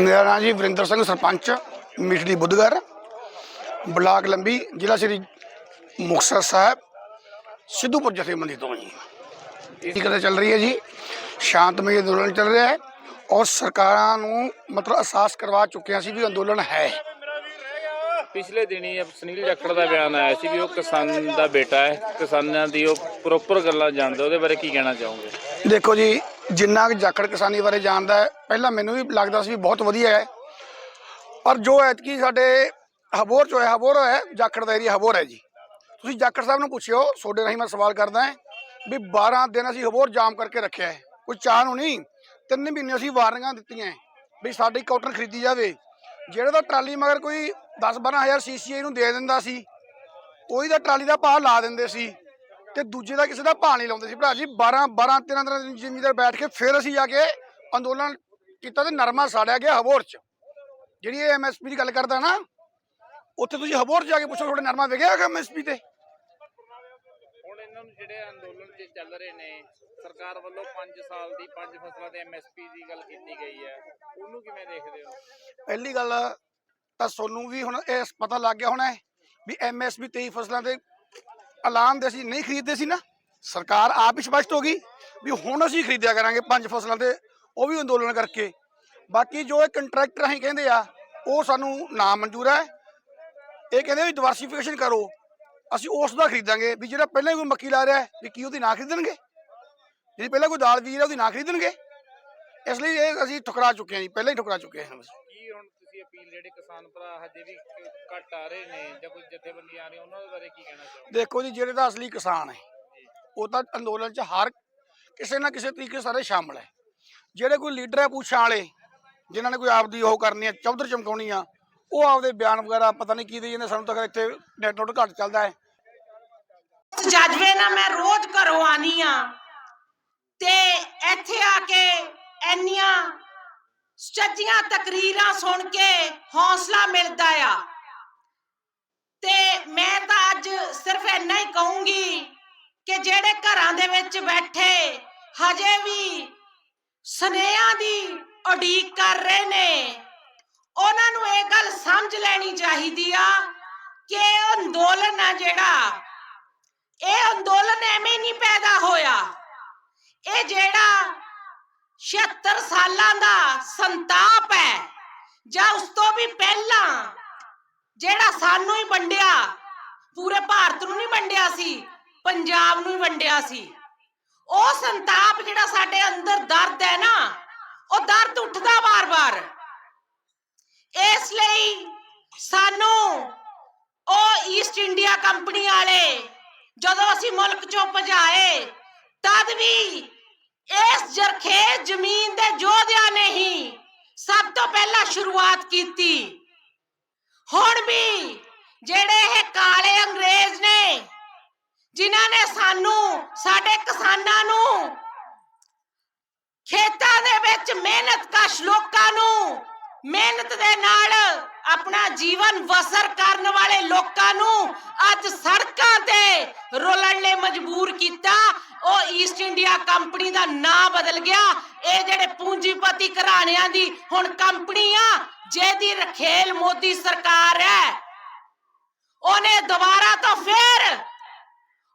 ਮੇਰਾ ਨਾਮ ਜੀ ਵਰਿੰਦਰ ਸਿੰਘ ਸਰਪੰਚ ਮਿਠਲੀ ਬੁੱਧਗੜ ਬਲਾਕ ਲੰਬੀ ਜ਼ਿਲ੍ਹਾ ਸ੍ਰੀ ਮੁਕਤਸਰ ਸਾਹਿਬ ਸਿੱਧੂਪੁਰ ਜਥੇਬੰਦੀ ਤੋਂ ਜੀ। ਇਹ ਕਦੇ ਚੱਲ ਰਹੀ ਹੈ ਜੀ? ਸ਼ਾਂਤਮਈ ਅੰਦੋਲਨ ਚੱਲ ਰਿਹਾ ਹੈ ਔਰ ਸਰਕਾਰਾਂ ਨੂੰ ਮਤਲਬ ਅਹਿਸਾਸ ਕਰਵਾ ਚੁੱਕਿਆ ਸੀ ਵੀ ਅੰਦੋਲਨ ਹੈ। ਪਿਛਲੇ ਦਿਨੀ ਸੁਨੀਲ ਜਾਖੜ ਦਾ ਬਿਆਨ ਆਇਆ ਸੀ ਵੀ ਉਹ ਕਿਸਾਨ ਦਾ ਬੇਟਾ ਹੈ। ਕਿਸਾਨਾਂ ਦੀ ਉਹ ਪ੍ਰੋਪਰ ਗੱਲਾਂ ਜਾਣਦਾ ਉਹਦੇ ਬਾਰੇ ਕੀ ਕਹਿਣਾ ਚਾਹੋਗੇ? ਦੇਖੋ ਜੀ ਜਿੰਨਾ ਕੁ ਜਾਖੜ ਕਿਸਾਨੀ ਬਾਰੇ ਜਾਣਦਾ ਹੈ, ਪਹਿਲਾਂ ਮੈਨੂੰ ਵੀ ਲੱਗਦਾ ਸੀ ਵੀ ਬਹੁਤ ਵਧੀਆ ਹੈ। ਪਰ ਜੋ ਐਤਕੀ ਸਾਡੇ ਹਬੋਰ 'ਚੋਂ ਹੋਇਆ, ਹਬੋਰ ਹੋਇਆ ਜਾਖੜ ਦਾ ਏਰੀਆ ਹਬੋਰ ਹੈ ਜੀ। ਤੁਸੀਂ ਜਾਖੜ ਸਾਹਿਬ ਨੂੰ ਪੁੱਛਿਓ, ਤੁਹਾਡੇ ਰਾਹੀਂ ਮੈਂ ਸਵਾਲ ਕਰਦਾ ਹਾਂ ਵੀ 12 ਦਿਨ ਅਸੀਂ ਹਬੋਰ ਜਾਮ ਕਰਕੇ ਰੱਖਿਆ ਹੈ। ਕੋਈ ਚਾਹ ਨੂੰ ਨਹੀਂ, ਤਿੰਨ ਮਹੀਨੇ ਅਸੀਂ ਵਾਰਨਿੰਗਾਂ ਦਿੱਤੀਆਂ ਵੀ ਸਾਡੀ ਕਾਟਨ ਖਰੀਦੀ ਜਾਵੇ। ਜਿਹੜੇ ਤਾਂ ਟਰਾਲੀ ਮਗਰ ਕੋਈ 10 12000 ਸੀਸੀਆਈ ਨੂੰ ਦੇ ਦਿੰਦਾ ਸੀ ਉਹੀ ਦਾ ਟਰਾਲੀ ਦਾ ਭਾਅ ਲਾ ਦਿੰਦੇ ਸੀ। ਤੇ ਦੂਜੇ ਦਾ ਕਿਸੇ ਦਾ ਭਾਅ ਨਹੀਂ ਲਾਉਂਦੇ ਸੀ ਭਰਾ ਜੀ। 12 12 13 13 ਜ਼ਿਮੀਦਾਰ ਬੈਠ ਕੇ ਫਿਰ ਅਸੀਂ ਜਾ ਕੇ ਅੰਦੋਲਨ ਕੀਤਾ ਤੇ ਨਰਮਾ ਸਾੜਿਆ ਗਿਆ ਹਬੋਰ ਚ। ਜਿਹੜੀ ਇਹ ਐਮਐਸਪੀ ਦੀ ਗੱਲ ਕਰਦਾ ਨਾ ਉੱਥੇ ਤੁਸੀਂ ਹਬੋਰ 'ਚ ਜਾ ਕੇ ਪੁੱਛੋ ਤੁਹਾਡੇ ਨਰਮਾ ਵਿਗਿਆ ਹੈਗਾ ਐਮਐਸਪੀ ਤੇ? ਹੁਣ ਇਹਨਾਂ ਨੂੰ ਜਿਹੜੇ ਅੰਦੋਲਨ 'ਚ ਚੱਲ ਰਹੇ ਨੇ ਸਰਕਾਰ ਵੱਲੋਂ 5 ਸਾਲ ਦੀ 5 ਫਸਲਾਂ ਤੇ ਐਮਐਸਪੀ ਦੀ ਗੱਲ ਕੀਤੀ ਗਈ ਹੈ। ਉਹਨੂੰ ਕਿਵੇਂ ਦੇਖਦੇ ਹੋ? ਪਹਿਲੀ ਗੱਲ ਤਾਂ ਸੋਨੂੰ ਵੀ ਹੁਣ ਇਹ ਪਤਾ ਲੱਗ ਗਿਆ ਹੋਣਾ ਹੈ ਵੀ ਐਮਐਸਪੀ 23 ਫਸਲਾਂ ਦੇ ਐਲਾਨ ਦੇ ਅਸੀਂ ਨਹੀਂ ਖਰੀਦਦੇ ਸੀ ਨਾ। ਸਰਕਾਰ ਆਪ ਹੀ ਸਪਸ਼ਟ ਹੋ ਗਈ ਵੀ ਹੁਣ ਅਸੀਂ ਖਰੀਦਿਆ ਕਰਾਂਗੇ ਪੰਜ ਫਸਲਾਂ ਤੇ, ਉਹ ਵੀ ਅੰਦੋਲਨ ਕਰਕੇ। ਬਾਕੀ ਜੋ ਇਹ ਕੰਟਰੈਕਟਰ ਅਸੀਂ ਕਹਿੰਦੇ ਆ, ਉਹ ਸਾਨੂੰ ਨਾ ਮਨਜ਼ੂਰ ਹੈ। ਇਹ ਕਹਿੰਦੇ ਵੀ ਡਿਵਰਸੀਫਿਕੇਸ਼ਨ ਕਰੋ। ਅਸੀਂ ਉਸ ਦਾ ਖਰੀਦਾਂਗੇ ਵੀ ਜਿਹੜਾ ਪਹਿਲਾਂ ਹੀ ਕੋਈ ਮੱਕੀ ਲਾ ਰਿਹਾ ਵੀ ਕੀ ਉਹਦੀ ਨਾ ਖਰੀਦਣਗੇ? ਜਿਹੜੀ ਪਹਿਲਾਂ ਕੋਈ ਦਾਲ ਬੀਜ ਰਿਹਾ, ਉਹਦੀ ਨਾ ਖਰੀਦਣਗੇ? ਇਸ ਲਈ ਇਹ ਅਸੀਂ ਠੁਕਰਾ ਚੁੱਕੇ ਹਾਂ ਜੀ, ਪਹਿਲਾਂ ਹੀ ਠੁਕਰਾ ਚੁੱਕੇ ਹਾਂ ਕੀ ਤੁਸੀਂ ਅਪੀਲ ਜਿਹੜੇ ਕਿਸਾਨ ਭਰਾ ਹਜੇ ਵੀ ਘੱਟ ਆ ਰਹੇ ਨੇ ਜਾਂ ਕੋਈ ਜਥੇਬੰਦੀਆਂ ਆ ਰਹੀਆਂ ਉਹਨਾਂ ਦੇ ਬਾਰੇ ਕੀ ਕਹਿਣਾ ਚਾਹੋਗੇ? ਦੇਖੋ ਜੀ ਜਿਹੜੇ ਤਾਂ ਅਸਲੀ ਕਿਸਾਨ ਹੈ ਉਹ ਤਾਂ ਅੰਦੋਲਨ 'ਚ ਹਰ ਕਿਸੇ ਨਾ ਕਿਸੇ ਤਰੀਕੇ ਸਾਰੇ ਸ਼ਾਮਲ ਹੈ। ਜਿਹੜੇ ਕੋਈ ਲੀਡਰ ਹੈ ਪੁੱਛਾਂ ਵਾਲੇ ਜਿਨ੍ਹਾਂ ਨੇ ਕੋਈ ਆਪਦੀ ਉਹ ਕਰਨੀ ਹੈ ਚੌਧਰ ਚਮਕਾਉਣੀ ਆ ਉਹ ਆਪਦੇ ਬਿਆਨ ਵਗੈਰਾ ਪਤਾ ਨਹੀਂ ਕੀ ਦੇ ਜਾਂਦੇ ਸਾਨੂੰ ਤਾਂ ਇੱਥੇ ਨੈਟ ਨੋਟ ਘੱਟ ਚੱਲਦਾ ਹੈ। ਜੱਜਵੇ ਨਾ ਮੈਂ ਰੋਜ਼ ਘਰੋਂ ਆਨੀ ਆ ਤੇ ਇੱਥੇ ਆ ਕੇ ਐਨੀਆਂ ਸੱਜੀਆਂ ਤਕਰੀਰਾਂ ਸੁਣ ਕੇ ਹੌਸਲਾ ਮਿਲਦਾ ਆ। ਤੇ ਮੈਂ ਤਾਂ ਅੱਜ ਸਿਰਫ ਇੰਨਾ ਹੀ ਕਹੂੰਗੀ ਕਿ ਜਿਹੜੇ ਘਰਾਂ ਦੇ ਵਿੱਚ ਬੈਠੇ ਹਜੇ ਵੀ ਸੁਨੇਹਾਂ ਦੀ ਉਡੀਕ ਕਰ ਰਹੇ ਨੇ, ਉਹਨਾਂ ਨੂੰ ਇਹ ਗੱਲ ਸਮਝ ਲੈਣੀ ਚਾਹੀਦੀ ਆ ਕਿ ਇਹ ਅੰਦੋਲਨ ਆ ਜਿਹੜਾ, ਇਹ ਅੰਦੋਲਨ ਐਵੇਂ ਨਹੀਂ ਪੈਦਾ ਹੋਇਆ। ਇਹ ਜਿਹੜਾ 76 ਸਾਲਾਂ ਦਾ ਸੰਤਾਪ ਹੈ। ਜਾਂ ਉਸ ਤੋਂ ਵੀ ਪਹਿਲਾਂ ਜਿਹੜਾ ਸਾਨੂੰ ਹੀ ਵੰਡਿਆ, ਪੂਰੇ ਭਾਰਤ ਨੂੰ ਨਹੀਂ ਵੰਡਿਆ ਸੀ, ਪੰਜਾਬ ਨੂੰ ਹੀ ਵੰਡਿਆ ਸੀ। ਉਹ ਸੰਤਾਪ ਜਿਹੜਾ ਸਾਡੇ ਅੰਦਰ ਦਰਦ ਹੈ ਨਾ, ਉਹ ਦਰਦ ਉੱਠਦਾ ਵਾਰ-ਵਾਰ। ਇਸ ਲਈ ਸਾਨੂੰ ਉਹ ਈਸਟ ਇੰਡੀਆ ਕੰਪਨੀ ਵਾਲੇ ਜਦੋਂ ਅਸੀਂ ਮੁਲਕ ਚੋਂ ਭਜਾਏ, ਤਦ ਵੀ ਇਸ ਜਰਖੇ ਜ਼ਮੀਨ ਦੇ ਯੋਧਿਆਂ ਨੇ ਹੀ ਸਭ ਤੋਂ ਪਹਿਲਾਂ ਸ਼ੁਰੂਆਤ ਕੀਤੀ। ਹੁਣ ਵੀ ਜਿਹੜੇ ਇਹ ਕਾਲੇ ਅੰਗਰੇਜ਼ ਨੇ, ਜਿਨ੍ਹਾਂ ਨੇ ਸਾਨੂੰ, ਸਾਡੇ ਕਿਸਾਨਾਂ ਨੂੰ ਖੇਤਾਂ ਦੇ ਵਿੱਚ ਮਿਹਨਤ ਕਸ਼ ਲੋਕਾਂ ਨੂੰ ਮਿਹਨਤ ਦੇ ਨਾਲ ਆਪਣਾ ਜੀਵਨ ਵਸਰ ਕਰਨ ਵਾਲੇ ਲੋਕਾਂ ਨੂੰ ਅੱਜ ਸੜਕਾਂ ਤੇ ਰੋਲਣ ਲਈ ਮਜਬੂਰ ਕੀਤਾ। ਇੰਡੀਆ ਕੰਪਨੀ ਦਾ ਨਾਂ ਬਦਲ ਗਿਆ। ਇਹ ਜਿਹੜੇ ਪੂੰਜੀਪਤੀ ਘਰਾਣਿਆਂ ਦੀ ਹੁਣ ਕੰਪਨੀ ਆ, ਜਿਹਦੀ ਰਖੇਲ ਮੋਦੀ ਸਰਕਾਰ ਹੈ, ਉਹਨੇ ਦੁਬਾਰਾ ਤੋਂ ਫੇਰ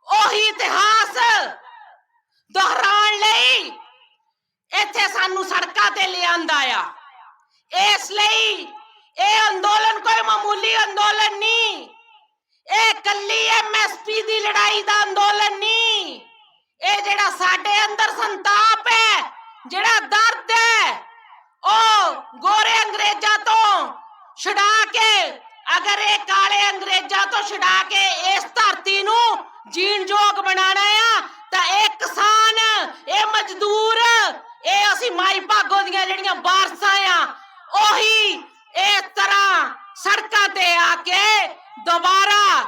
ਉਹੀ ਇਤਿਹਾਸ ਦੁਹਰਾਉਣ ਲਈ ਇੱਥੇ ਸਾਨੂੰ ਸੜਕਾਂ ਤੇ ਲਿਆਂਦਾ ਆ। ਇਸ ਲਈ ਇਹ ਅੰਦੋਲਨ ਕੋਈ ਮਾਮੂਲੀ ਅੰਦੋਲਨ ਨਹੀਂ। ਇਹ ਕੱਲੀ ਐਮਐਸਪੀ ਦੀ ਲੜਾਈ ਦਾ ਅੰਦੋਲਨ ਨਹੀਂ। ਇਹ ਜਿਹੜਾ ਸਾਡੇ ਅੰਦਰ ਸੰਤਾਪ ਹੈ, ਜਿਹੜਾ ਦਰਦ ਹੈ, ਉਹ ਗੋਰੇ ਅੰਗਰੇਜ਼ਾਂ ਤੋਂ ਛੁਡਾ ਕੇ, ਅਗਰ ਇਹ ਕਾਲੇ ਅੰਗਰੇਜ਼ਾਂ ਤੋਂ ਛੁਡਾ ਕੇ ਇਸ ਧਰਤੀ ਨੂੰ ਜੀਣ ਯੋਗ ਬਣਾਉਣਾ ਆ, ਤਾਂ ਇਹ ਕਿਸਾਨ, ਇਹ ਮਜ਼ਦੂਰ, ਇਹ ਅਸੀਂ ਮਾਈ ਭਾਗੋ ਦੀਆਂ ਜਿਹੜੀਆਂ ਵਾਰਸਾਂ ਆ, ਉਹੀ ਇਸ ਤਰ੍ਹਾਂ ਸੜਕਾਂ ਤੇ ਆ ਕੇ ਦੁਬਾਰਾ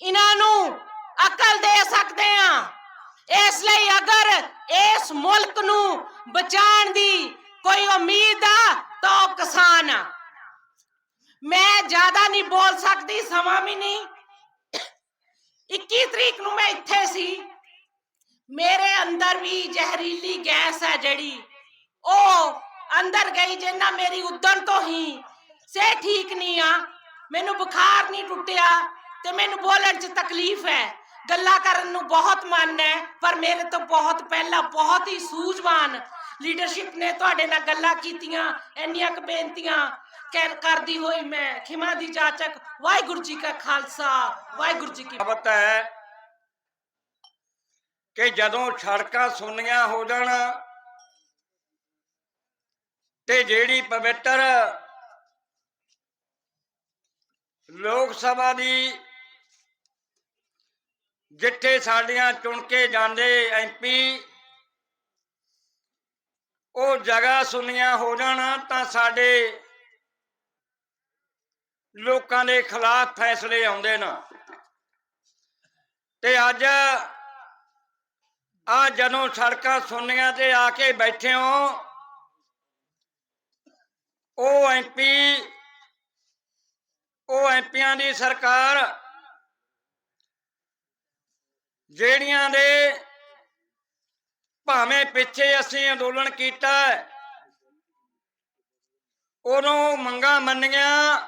ਇਹਨਾਂ ਨੂੰ ਅਕਲ ਦੇ ਸਕਦੇ ਆ। ਇਸ ਲਈ ਅਗਰ ਇਸ ਮੁਲਕ ਨੂੰ ਬਚਾਉਣ ਦੀ ਕੋਈ ਉਮੀਦ ਆ, ਤਾਂ ਉਹ ਕਿਸਾਨ ਆ। ਮੈਂ ਜ਼ਿਆਦਾ ਨਹੀਂ ਬੋਲ ਸਕਦੀ, ਸਮਾਂ ਵੀ ਨਹੀਂ। 21 ਤਰੀਕ ਨੂੰ ਮੈਂ ਇੱਥੇ ਸੀ। ਮੇਰੇ ਅੰਦਰ ਵੀ ਜ਼ਹਿਰੀਲੀ ਗੈਸ ਹੈ ਜਿਹੜੀ, ਉਹ ਅੰਦਰ ਗਈ ਜਿੰਨਾ ਮੇਰੀ ਉਦਣ ਤੋਂ ਹੀ। ਸੇ ਠੀਕ ਨਹੀਂ ਆ, ਮੈਨੂੰ ਬੁਖਾਰ ਨਹੀਂ ਟੁੱਟਿਆ ਤੇ ਮੈਨੂੰ ਬੋਲਣ 'ਚ ਤਕਲੀਫ ਹੈ। ਗੱਲਾਂ ਕਰਨ ਨੂੰ ਬਹੁਤ ਮਨ ਹੈ, ਪਰ ਮੇਰੇ ਤੋਂ ਬਹੁਤ ਪਹਿਲਾਂ ਬਹੁਤ ਹੀ ਸੂਝਵਾਨ ਲੀਡਰਸ਼ਿਪ ਨੇ ਤੁਹਾਡੇ ਨਾਲ ਗੱਲਾਂ ਕੀਤੀਆਂ, ਇੰਨੀਆਂ ਕੁ ਬੇਨਤੀਆਂ ਕਹਿ ਕਰਦੀ ਹੋਈ ਮੈਂ, ਖਿਮਾ ਦੀ ਜਾਚਕ, ਵਾਹਿਗੁਰੂ ਜੀ ਕਾ ਖਾਲਸਾ, ਵਾਹਿਗੁਰੂ ਜੀ ਕੀ ਕਹਾਵਤ ਹੈ ਕਿ ਜਦੋਂ ਸੜਕਾਂ ਸੁੰਨੀਆਂ ਹੋ ਜਾਣ ਤੇ ਜਿਹੜੀ ਪਵਿੱਤਰ ਲੋਕ ਸਭਾ ਦੀ ਜਿੱਥੇ ਸਾਡੀਆਂ ਚੁਣ ਕੇ ਜਾਂਦੇ ਐਮਪੀ ਉਹ ਜਗ੍ਹਾ ਸੁਨੀਆਂ ਹੋ ਜਾਣ ਤਾਂ ਸਾਡੇ ਲੋਕਾਂ ਦੇ ਖਿਲਾਫ ਫੈਸਲੇ ਆਉਂਦੇ ਨੇ। ਤੇ ਅੱਜ ਆ ਜਦੋਂ ਸੜਕਾਂ ਸੁਨੀਆਂ ਤੇ ਆ ਕੇ ਬੈਠੇ ਹੋ, ਉਹ ਐਮਪੀ ਉਹ ਐਮਪੀਆਂ ਦੀ ਸਰਕਾਰ ਜਿਹੜੀਆਂ ਦੇ ਭਾਵੇਂ ਪਿੱਛੇ ਅਸੀਂ ਅੰਦੋਲਨ ਕੀਤਾ ਉਦੋਂ ਮੰਗਾਂ ਮੰਨੀਆਂ,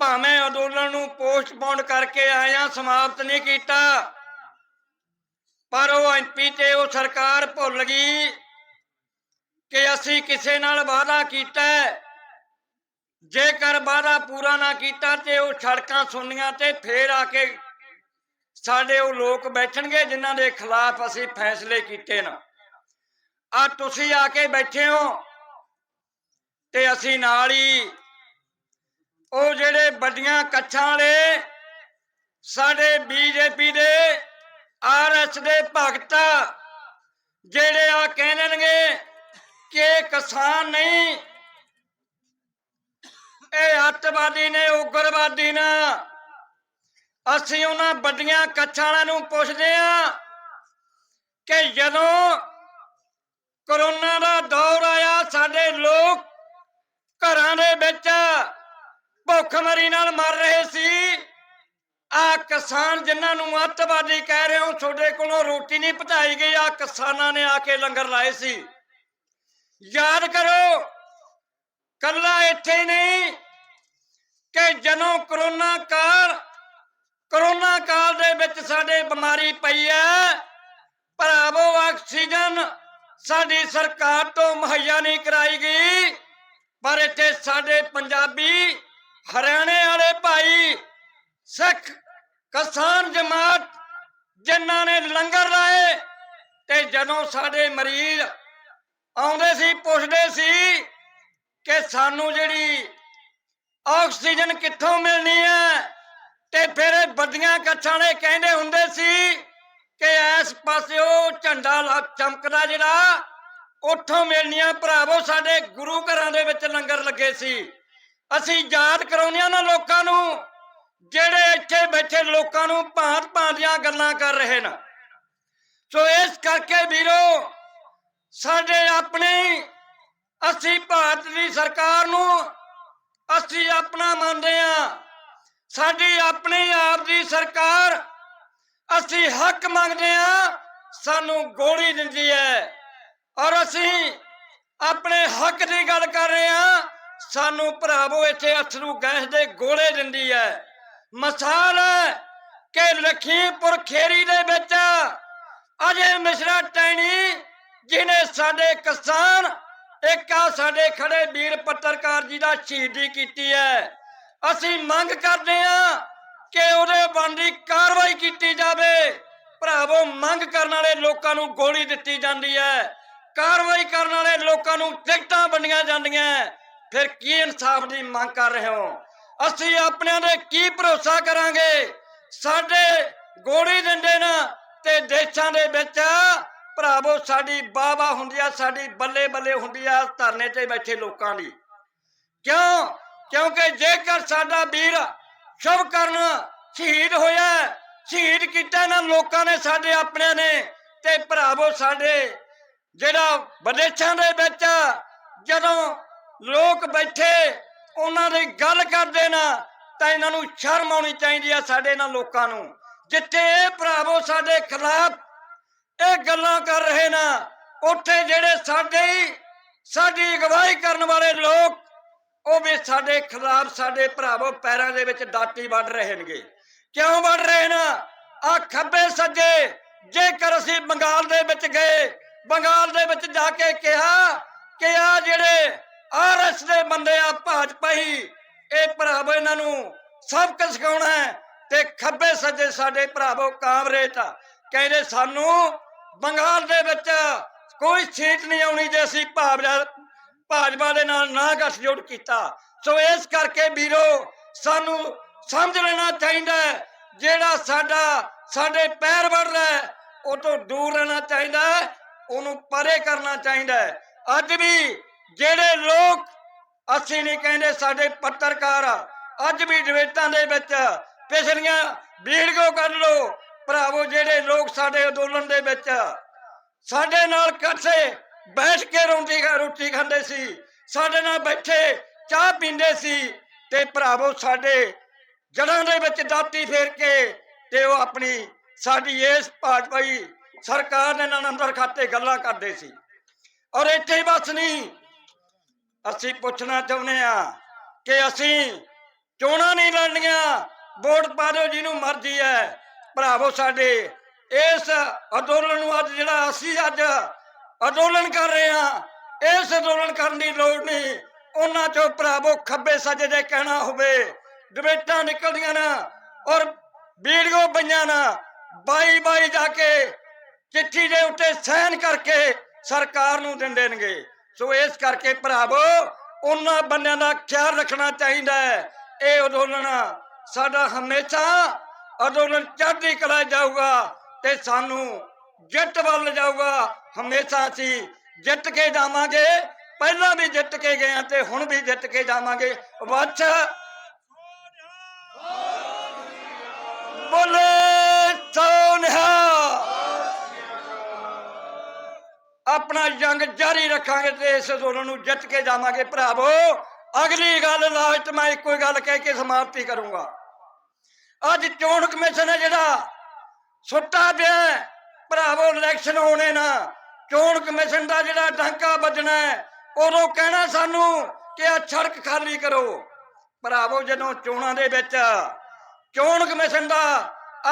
ਭਾਵੇਂ ਅੰਦੋਲਨ ਨੂੰ ਪੋਸਟਪੋਨ ਕਰਕੇ ਆਇਆ ਸਮਾਪਤ ਨਹੀਂ ਕੀਤਾ, ਪਰ ਉਹ ਐਮਪੀ ਤੇ ਉਹ ਸਰਕਾਰ ਭੁੱਲ ਗਈ ਕਿ ਅਸੀਂ ਕਿਸੇ ਨਾਲ ਵਾਅਦਾ ਕੀਤਾ ਜੇਕਰ ਵਾਅਦਾ ਪੂਰਾ ਨਾ ਕੀਤਾ ਤੇ ਉਹ ਸੜਕਾਂ ਸੁਣਨੀਆਂ ਤੇ ਫੇਰ ਆ ਕੇ ਸਾਡੇ ਉਹ ਲੋਕ ਬੈਠਣਗੇ ਜਿਨ੍ਹਾਂ ਦੇ ਖਿਲਾਫ ਅਸੀਂ ਫੈਸਲੇ ਕੀਤੇ ਨਾ। ਆ ਤੁਸੀਂ ਆ ਕੇ ਬੈਠੇ ਹੋ ਤੇ ਅਸੀਂ ਨਾਲ ਹੀ ਉਹ ਜਿਹੜੇ ਵੱਡੀਆਂ ਕੱਛਾਂ ਵਾਲੇ ਸਾਡੇ ਬੀਜੇਪੀ ਦੇ ਆਰਐਸ ਦੇ ਭਗਤ ਜਿਹੜੇ ਆ ਕਹਿਣਗੇ ਕਿ ਕਿਸਾਨ ਨਹੀਂ, ਇਹ ਅੱਤਵਾਦੀ ਨੇ, ਉਗਰਵਾਦੀ ਨਾ। ਅਸੀਂ ਉਹਨਾਂ ਵੱਡੀਆਂ ਕੱਛਾਂ ਨੂੰ ਪੁੱਛਦੇ ਆ ਕਿ ਜਦੋਂ ਕਰੋਨਾ ਦਾ ਦੌਰ ਆਇਆ, ਸਾਡੇ ਲੋਕ ਘਰਾਂ ਦੇ ਵਿੱਚ ਭੁੱਖਮਰੀ ਨਾਲ ਮਰ ਰਹੇ ਸੀ। ਆ ਕਿਸਾਨ ਜਿਨ੍ਹਾਂ ਨੂੰ ਅੱਤਵਾਦੀ ਕਹਿ ਰਹੇ ਹੋ, ਤੁਹਾਡੇ ਕੋਲੋਂ ਰੋਟੀ ਨਹੀਂ ਪਹੁੰਚਾਈ ਗਈ, ਆ ਕਿਸਾਨਾਂ ਨੇ ਆ ਕੇ ਲੰਗਰ ਲਾਏ ਸੀ। ਯਾਦ ਕਰੋ, ਕੱਲਾ ਇੱਥੇ ਨਹੀਂ ਕਿ ਜਦੋਂ ਕਰੋਨਾ ਕਾਲ ਕਰੋਨਾ ਕਾਲ ਦੇ ਵਿੱਚ ਸਾਡੇ ਬਿਮਾਰੀ ਪਈ ਹੈ। ਭਰਾਵੋ, ਆਕਸੀਜਨ ਸਾਡੀ ਸਰਕਾਰ ਤੋਂ ਮੁਹੱਈਆ ਨਹੀਂ ਕਰਾਈ ਗਈ। ਪਰ ਇੱਥੇ ਸਾਡੇ ਪੰਜਾਬੀ, ਹਰਿਆਣੇ ਵਾਲੇ ਭਾਈ, ਸਿੱਖ, ਕਿਸਾਨ ਜਮਾਤ, ਜਿਨ੍ਹਾਂ ਨੇ ਲੰਗਰ ਲਾਏ ਤੇ ਜਦੋਂ ਸਾਡੇ ਮਰੀਜ਼ ਆਉਂਦੇ ਸੀ, ਪੁੱਛਦੇ ਸੀ ਕਿ ਸਾਨੂੰ ਜਿਹੜੀ ਆਕਸੀਜਨ ਕਿੱਥੋਂ ਮਿਲਣੀ ਹੈ ਤੇ ਫਿਰ ਇਹ ਵੱਡੀਆਂ ਕੱਛਾਂ ਨੇ ਕਹਿੰਦੇ ਹੁੰਦੇ ਸੀ ਕਿ ਇਸ ਪਾਸੇ ਉਹ ਝੰਡਾ ਲਾ- ਚਮਕਦਾ ਜਿਹੜਾ, ਉੱਥੋਂ ਮਿਲਣੀਆਂ ਭਰਾਵੋ ਸਾਡੇ ਗੁਰੂ ਘਰਾਂ ਦੇ ਵਿੱਚ ਲੰਗਰ ਲੱਗੇ ਸੀ। ਅਸੀਂ ਯਾਦ ਕਰਾਉਂਦੇ ਹਾਂ ਨਾ ਲੋਕਾਂ ਨੂੰ, ਜਿਹੜੇ ਇੱਥੇ ਬੈਠੇ ਲੋਕਾਂ ਨੂੰ ਭਾਂਤ ਭਾਂਤ ਦੀਆਂ ਗੱਲਾਂ ਕਰ ਰਹੇ ਨੇ। ਸੋ ਇਸ ਕਰਕੇ ਵੀਰੋ, ਸਾਡੇ ਆਪਣੇ, ਅਸੀਂ ਭਾਰਤ ਦੀ ਸਰਕਾਰ ਨੂੰ, ਅਸੀਂ ਆਪਣਾ ਮੰਨਦੇ ਆ ਸਾਡੀ ਆਪਣੀ ਆਪ ਦੀ ਸਰਕਾਰ, ਅਸੀਂ ਹੱਕ ਮੰਗਦੇ ਆ ਸਾਨੂੰ ਗੋਲੀ ਦਿੰਦੀ ਹੈ। ਔਰ ਅਸੀਂ ਆਪਣੇ ਹੱਕ ਦੀ ਗੱਲ ਕਰ ਰਹੇ ਆ ਸਾਨੂੰ ਭਰਾਵੋ ਇੱਥੇ ਅਥਰੂ ਗੈਸ ਦੇ ਗੋਲੇ ਦਿੰਦੀ ਹੈ। ਮਿਸਾਲ ਹੈ ਕਿ ਲਖੀਮਪੁਰ ਖੇਰੀ ਦੇ ਵਿੱਚ ਅਜੇ ਮਿਸ਼ਰਾ ਟੈਣੀ ਜਿਨੇ ਸਾਡੇ ਕਿਸਾਨ, ਇੱਕ ਆ ਸਾਡੇ ਖੜੇ ਵੀਰ ਪੱਤਰਕਾਰ ਜੀ ਦਾ ਸ਼ਹੀਦੀ ਕੀਤੀ ਹੈ। ਅਸੀਂ ਮੰਗ ਕਰਦੇ ਹਾਂ ਕਿ ਉਹਦੇ ਬਣਦੀ ਕਾਰਵਾਈ ਕੀਤੀ ਜਾਵੇ। ਭਰਾਵੋ, ਮੰਗ ਕਰਨ ਵਾਲੇ ਲੋਕਾਂ ਨੂੰ ਗੋਲੀ ਦਿੱਤੀ ਜਾਂਦੀ ਹੈ। ਕਾਰਵਾਈ ਕਰਨ ਵਾਲੇ ਲੋਕਾਂ ਨੂੰ ਟਿਕਟਾਂ ਵੰਡੀਆਂ ਜਾਂਦੀਆਂ ਫਿਰ ਕੀ ਇਨਸਾਫ ਦੀ ਮੰਗ ਕਰ ਰਹੇ ਹੋ? ਅਸੀਂ ਆਪਣਿਆਂ ਦੇ ਕੀ ਭਰੋਸਾ ਕਰਾਂਗੇ? ਸਾਡੇ ਗੋਲੀ ਦਿੰਦੇ ਨਾ ਤੇ ਦੇਸ਼ਾਂ ਦੇ ਵਿੱਚ ਭਰਾਵੋ, ਸਾਡੀ ਬਾਬਾ ਹੁੰਦੀ ਆ, ਸਾਡੀ ਬੱਲੇ ਬੱਲੇ ਹੁੰਦੀ ਆ ਧਰਨੇ ਤੇ ਬੈਠੇ ਲੋਕਾਂ ਦੀ। ਕਿਉਂ? ਕਿਉਂਕਿ ਜੇਕਰ ਸਾਡਾ ਵੀਰ ਸ਼ੁਭ ਕਰਨ ਸ਼ਹੀਦ ਹੋਇਆ ਸ਼ਹੀਦ ਕੀਤਾ ਨਾ, ਲੋਕਾਂ ਨੇ ਸਾਡੇ ਆਪਣਿਆਂ ਨੇ ਤੇ ਭਰਾਵੋ ਸਾਡੇ ਜਿਹੜਾ ਵਿਦੇਸ਼ਾਂ ਦੇ ਵਿੱਚ ਜਦੋਂ ਲੋਕ ਬੈਠੇ, ਉਹਨਾਂ ਦੀ ਗੱਲ ਕਰਦੇ ਨਾ, ਤਾਂ ਇਹਨਾਂ ਨੂੰ ਸ਼ਰਮ ਆਉਣੀ ਚਾਹੀਦੀ ਆ ਸਾਡੇ ਨਾਲ ਲੋਕਾਂ ਨੂੰ। ਜਿੱਥੇ ਇਹ ਭਰਾਵੋ ਸਾਡੇ ਖਿਲਾਫ ਇਹ ਗੱਲਾਂ ਕਰ ਰਹੇ ਨਾ, ਉੱਥੇ ਜਿਹੜੇ ਸਾਡੇ ਹੀ, ਸਾਡੀ ਅਗਵਾਈ ਕਰਨ ਵਾਲੇ ਲੋਕ ਉਹ ਵੀ ਸਾਡੇ ਖਿਲਾਫ ਸਾਡੇ ਭਰਾਵੋ ਪੈਰਾਂ ਦੇ ਵਿੱਚ ਦਾਤੀ ਵੱਢ ਰਹੇ ਨੇਗੇ ਕਿਉਂ ਵੱਢ ਰਹੇ ਨਾ? ਆ ਖੱਬੇ ਸੱਜੇ, ਜੇਕਰ ਅਸੀਂ ਬੰਗਾਲ ਦੇ ਵਿੱਚ ਗਏ, ਬੰਗਾਲ ਦੇ ਵਿੱਚ ਜਾ ਕੇ ਕਿਹਾ ਕਿ ਆ ਜਿਹੜੇ ਆਰਐਸ ਦੇ ਬੰਦੇ ਆ ਭਾਜਪਾ ਹੀ, ਇਹ ਭਰਾਵੋ ਇਹਨਾਂ ਨੂੰ ਸਬਕ ਸਿਖਾਉਣਾ ਹੈ ਤੇ ਖੱਬੇ ਸੱਜੇ ਸਾਡੇ ਭਰਾਵੋ ਕਾਮਰੇਟ ਕਹਿੰਦੇ ਸਾਨੂੰ ਬੰਗਾਲ ਦੇ ਵਿੱਚ ਕੋਈ ਸੀਟ ਨਹੀਂ ਆਉਣੀ ਜੇ ਅਸੀਂ ਭਾਵ ਭਾਜਪਾ ਦੇ ਨਾਲ ਨਾ ਗੱਠਜੋੜ ਕੀਤਾ। ਸੋ ਇਸ ਕਰਕੇ ਵੀਰੋ ਸਾਨੂੰ ਸਮਝ ਲੈਣਾ ਚਾਹੀਦਾ ਜਿਹੜਾ ਸਾਡਾ ਸਾਡੇ ਪੈਰ ਵੜਦਾ ਹੈ, ਉਹ ਤੋਂ ਦੂਰ ਰਹਿਣਾ ਚਾਹੀਦਾ ਉਹਨੂੰ ਪਰੇ ਕਰਨਾ ਚਾਹੀਦਾ ਅੱਜ ਵੀ ਜਿਹੜੇ ਲੋਕ ਅਸੀਂ ਨਹੀਂ ਕਹਿੰਦੇ ਸਾਡੇ ਪੱਤਰਕਾਰ ਅੱਜ ਵੀ ਡਿਬੇਟਾਂ ਦੇ ਵਿੱਚ ਪਿਛਲੀਆਂ ਵੀਡੀਓ ਕੱਢ ਲਓ। ਭਰਾਵੋ ਜਿਹੜੇ ਲੋਕ ਸਾਡੇ ਅੰਦੋਲਨ ਦੇ ਵਿੱਚ ਸਾਡੇ ਨਾਲ ਇਕੱਠੇ ਬੈਠ ਕੇ ਰੋਟੀ ਰੋਟੀ ਖਾਂਦੇ ਸੀ, ਸਾਡੇ ਨਾਲ ਬੈਠੇ, ਚਾਹ ਪੀਂਦੇ ਸੀ ਤੇ ਭਰਾਵੋ ਸਾਡੇ ਜੜਾਂ ਦੇ ਵਿੱਚ ਦਾਤੀ ਫੇਰ ਕੇ ਤੇ ਉਹ ਆਪਣੀ ਸਾਡੀ ਇਸ ਭਾਜਪਾਈ ਸਰਕਾਰ ਦੇ ਨਾਲ ਅੰਦਰ ਖਾਤੇ ਗੱਲਾਂ ਕਰਦੇ ਸੀ। ਔਰ ਇੱਥੇ ਹੀ ਬਸ ਨਹੀਂ, ਅਸੀਂ ਪੁੱਛਣਾ ਚਾਹੁੰਦੇ ਆ ਕਿ ਅਸੀਂ ਚੋਣਾਂ ਨਹੀਂ ਲੜਨੀਆਂ, ਵੋਟ ਪਾ ਦਿਓ ਜਿਹਨੂੰ ਮਰਜ਼ੀ ਹੈ। ਭਰਾਵੋ ਸਾਡੇ ਇਸ ਅੰਦੋਲਨ ਨੂੰ ਅੱਜ ਜਿਹੜਾ ਅਸੀਂ ਅੱਜ ਅੰਦੋਲਨ ਕਰ ਰਹੇ ਹਾਂ। ਇਸ ਅੰਦੋਲਨ ਕਰਨ ਦੀ ਲੋੜ ਨਹੀਂ। ਉਹਨਾਂ ਚੋਂ ਭਰਾਵੋ ਖੱਬੇ ਸੱਜੇ ਦੇ ਕਹਿਣਾ ਹੋਵੇ ਡਿਬੇਟਾਂ ਨਿਕਲਦੀਆਂ ਨਾ ਔਰ ਵੀਡੀਓ ਪਈਆਂ ਨਾ, ਬਾਈ ਬਾਈ ਜਾ ਕੇ ਚਿੱਠੀ ਦੇ ਉੱਤੇ ਸਾਈਨ ਕਰਕੇ ਸਰਕਾਰ ਨੂੰ ਦਿੰਦੇ ਨੇਗੇ। ਸੋ ਇਸ ਕਰਕੇ ਭਰਾਵੋ, ਉਹਨਾਂ ਬੰਦਿਆਂ ਦਾ ਖਿਆਲ ਰੱਖਣਾ ਚਾਹੀਦਾ ਹੈ। ਇਹ ਅੰਦੋਲਨ ਸਾਡਾ ਹਮੇਸ਼ਾ ਅੰਦੋਲਨ ਚੜ੍ਹਦੀ ਕਲਾ ਜਾਊਗਾ ਤੇ ਸਾਨੂੰ ਜਿੱਤ ਵੱਲ ਜਾਊਗਾ, ਹਮੇਸ਼ਾ ਅਸੀਂ ਜਿੱਤ ਕੇ ਜਾਵਾਂਗੇ। ਪਹਿਲਾਂ ਵੀ ਜਿੱਤ ਕੇ ਗਏ ਹਾਂ ਤੇ ਹੁਣ ਵੀ ਜਿੱਤ ਕੇ ਜਾਵਾਂਗੇ। ਵੱਛ ਬੋਲੇ ਸੋਨਿਹਾ ਆਪਣਾ ਜੰਗ ਜਾਰੀ ਰੱਖਾਂਗੇ ਤੇ ਇਸ ਅੰਦੋਲਨ ਨੂੰ ਜਿੱਤ ਕੇ ਜਾਵਾਂਗੇ। ਭਰਾਵੋ, ਅਗਲੀ ਗੱਲ ਲਾਸਟ ਮੈਂ ਇੱਕੋ ਹੀ ਗੱਲ ਕਹਿ ਕੇ ਸਮਾਪਤੀ ਕਰੂੰਗਾ। ਅੱਜ ਚੋਣ ਕਮਿਸ਼ਨ ਹੈ ਜਿਹੜਾ ਸੁੱਤਾ ਪਿਆ ਭਰਾਵੋ ਇਲੈਕਸ਼ਨ ਹੋਣੇ ਨਾ। ਚੋਣ ਕਮਿਸ਼ਨ ਦਾ ਜਿਹੜਾ ਡਾਂਕਾ ਵੱਜਣਾ ਉਦੋਂ ਕਹਿਣਾ ਸਾਨੂੰ ਕਿ ਆ ਸੜਕ ਖਾਲੀ ਕਰੋ। ਭਰਾਵੋ, ਜਦੋਂ ਚੋਣਾਂ ਦੇ ਵਿੱਚ ਚੋਣ ਕਮਿਸ਼ਨ ਦਾ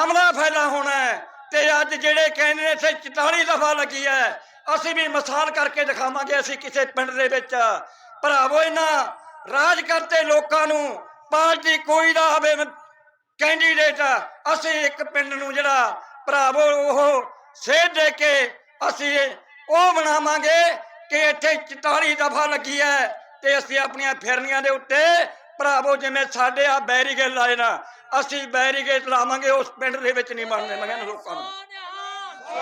ਅਮਲਾ ਫੈਲਾ ਹੋਣਾ ਤੇ ਅੱਜ ਜਿਹੜੇ ਕਹਿੰਦੇ ਨੇ ਇੱਥੇ 44 ਦਫਾ ਲੱਗੀ ਹੈ, ਅਸੀਂ ਵੀ ਮਿਸਾਲ ਕਰਕੇ ਦਿਖਾਵਾਂਗੇ ਅਸੀਂ ਕਿਸੇ ਪਿੰਡ ਦੇ ਵਿੱਚ। ਭਰਾਵੋ, ਇਹਨਾਂ ਰਾਜ ਕਰਤੇ ਲੋਕਾਂ ਨੂੰ ਪਾਰਟੀ ਕੋਈ ਦਾ ਹੋਵੇ ਕੈਂਡੀਡੇਟ ਅਸੀਂ ਇੱਕ ਪਿੰਡ ਨੂੰ ਜਿਹੜਾ, ਭਰਾਵੋ, ਉਹ ਸੇਧ ਦੇ ਕੇ ਅਸੀਂ ਉਹ ਬਣਾਵਾਂਗੇ ਕਿ ਇੱਥੇ 44 ਦਫਾ ਲੱਗੀ ਹੈ ਤੇ ਅਸੀਂ ਆਪਣੀਆਂ ਫਿਰਨੀਆਂ ਦੇ ਉੱਤੇ ਭਰਾਵੋ ਜਿਵੇਂ ਸਾਡੇ ਆ ਬੈਰੀਗੇਡ ਲਾਏ ਨਾ, ਅਸੀਂ ਬੈਰੀਗੇਡ ਲਾਵਾਂਗੇ, ਉਸ ਪਿੰਡ ਦੇ ਵਿੱਚ ਨਹੀਂ ਬਣਨੇ ਮੰਗਣ ਲੋਕਾਂ ਨੂੰ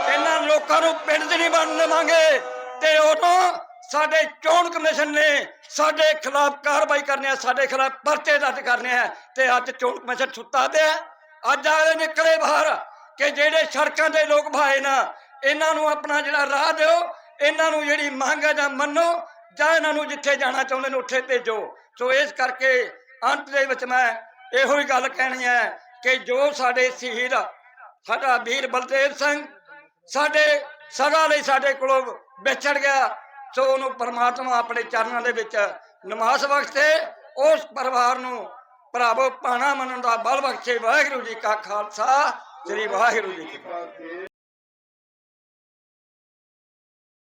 ਇਹਨਾਂ ਲੋਕਾਂ ਨੂੰ ਪਿੰਡ 'ਚ ਨਹੀਂ ਬਣਨ ਦੇਵਾਂਗੇ ਤੇ ਉਦੋਂ ਸਾਡੇ ਚੋਣ ਕਮਿਸ਼ਨ ਨੇ ਸਾਡੇ ਖਿਲਾਫ ਕਾਰਵਾਈ ਕਰਨੀ ਹੈ, ਸਾਡੇ ਖਿਲਾਫ ਪਰਚੇ ਦਰਜ ਕਰਨੇ ਹੈ ਤੇ ਅੱਜ ਚੋਣ ਕਮਿਸ਼ਨ ਸੁੱਤਾ ਪਿਆ ਹੈ। ਅੱਜ ਆਲੇ ਨਿਕਲੇ ਬਾਹਰ ਕਿ ਜਿਹੜੇ ਸੜਕਾਂ ਦੇ ਲੋਕ ਭਾਏ ਨਾ, ਇਹਨਾਂ ਨੂੰ ਆਪਣਾ ਜਿਹੜਾ ਰਾਹ ਦਿਓ, ਇਹਨਾਂ ਨੂੰ ਜਿਹੜੀ ਮੰਗ ਹੈ ਜਾਂ ਮੰਨੋ, ਜਾਂ ਇਹਨਾਂ ਨੂੰ ਜਿੱਥੇ ਜਾਣਾ ਚਾਹੁੰਦੇ ਨੇ ਉੱਥੇ ਭੇਜੋ। ਸੋ ਇਸ ਕਰਕੇ ਅੰਤ ਦੇ ਵਿੱਚ ਮੈਂ ਇਹੋ ਹੀ ਗੱਲ ਕਹਿਣੀ ਹੈ ਕਿ ਜੋ ਸਾਡੇ ਸ਼ਹੀਦ, ਸਾਡਾ ਵੀਰ ਬਲਦੇਵ ਸਿੰਘ, ਸਾਡੇ ਸਦਾ ਲਈ ਸਾਡੇ ਕੋਲੋਂ ਵਿਛੜ ਗਿਆ, ਸੋ ਉਹਨੂੰ ਪਰਮਾਤਮਾ ਆਪਣੇ ਚਰਨਾਂ ਦੇ ਵਿੱਚ ਨਮਾਜ਼ ਬਖਸ਼ੇ, ਉਸ ਪਰਿਵਾਰ ਨੂੰ ਭਰਾਵੋ ਪਾਣਾ ਮੰਨਣ ਦਾ ਬਲ ਬਖਸ਼ੇ, ਵਾਹਿਗੁਰੂ ਜੀ ਕਾ ਖਾਲਸਾ। ਸ੍ਰੀ ਵਾਹਿਗੁਰੂ ਜੀ ਕੀ ਫਤਿਹ